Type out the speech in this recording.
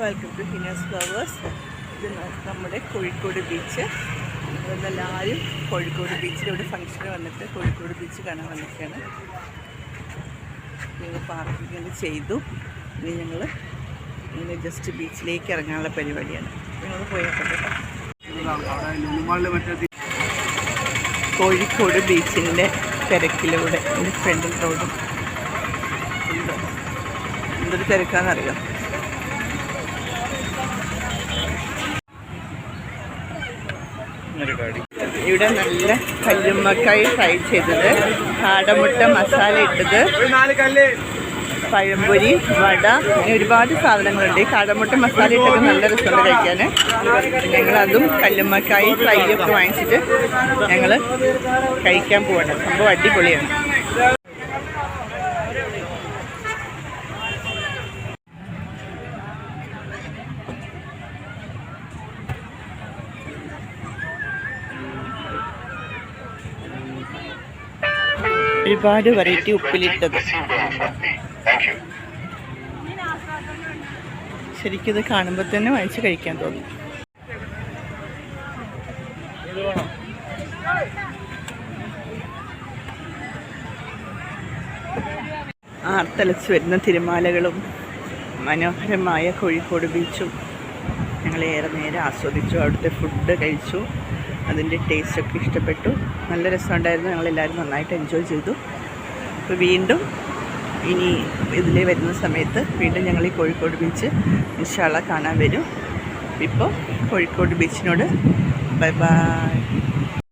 Welcome to ഹിനാസ് flowers ഇത് നമ്മുടെ Kozhikode beach എല്ലാവരും കോഴിക്കോട് ബീച്ചിലൂടെ ഫംഗ്ഷന് വന്നിട്ട് കോഴിക്കോട് ബീച്ച് കാണാൻ വന്നിട്ടാണ് ഞങ്ങൾ പാർക്കിങ് ചെയ്തു. ഇനി ഞങ്ങൾ ഇങ്ങനെ ജസ്റ്റ് ബീച്ചിലേക്ക് ഇറങ്ങാനുള്ള പരിപാടിയാണ്. ഞങ്ങൾ പോയേക്കട്ടെ കോഴിക്കോട് ബീച്ചിന്റെ തിരക്കിലൂടെ ഫ്രണ്ടിൽ റോഡും ഉണ്ട് എന്തൊരു തിരക്കാണെന്നറിയാം ഇവിടെ നല്ല കല്ലുമ്മക്കായി ഫ്രൈ ചെയ്തത്. കാടമുട്ട മസാല ഇട്ടത്. പഴംപൊരി വട അങ്ങനെ ഒരുപാട് സാധനങ്ങളുണ്ട്. ഈ കാടമുട്ട മസാല ഇട്ടൊക്കെ നല്ല രസമുണ്ട് കഴിക്കാൻ ഞങ്ങളതും കല്ലുമ്മക്കായി ഫ്രൈ ഒക്കെ വാങ്ങിച്ചിട്ട് ഞങ്ങൾ കഴിക്കാൻ പോവാണ്. സംഭവം അടിപൊളിയാണ്. ഒരുപാട് വെറൈറ്റി ഉപ്പിലിട്ടത്. ശരിക്കും ഇത് കാണുമ്പോൾ തന്നെ വാങ്ങിച്ച് കഴിക്കാൻ തോന്നും. ആർത്തലച്ച് വരുന്ന തിരുമാലകളും മനോഹരമായ കോഴിക്കോട് ബീച്ചും ഞങ്ങൾ ഏറെ നേരം ആസ്വദിച്ചു. അവിടുത്തെ ഫുഡ് കഴിച്ചു. അതിന്റെ ടേസ്റ്റൊക്കെ ഇഷ്ടപ്പെട്ടു. നല്ല രസമുണ്ടായിരുന്നു. ഞങ്ങളെല്ലാവരും നന്നായിട്ട് എൻജോയ് ചെയ്തു. അപ്പോൾ വീണ്ടും ഇനി ഇതിൽ വരുന്ന സമയത്ത് വീണ്ടും ഞങ്ങൾ ഈ കോഴിക്കോട് ബീച്ച് ഇൻഷാള്ള കാണാൻ വരും. ഇപ്പോൾ കോഴിക്കോട് ബീച്ചിനോട് ബൈ ബൈ.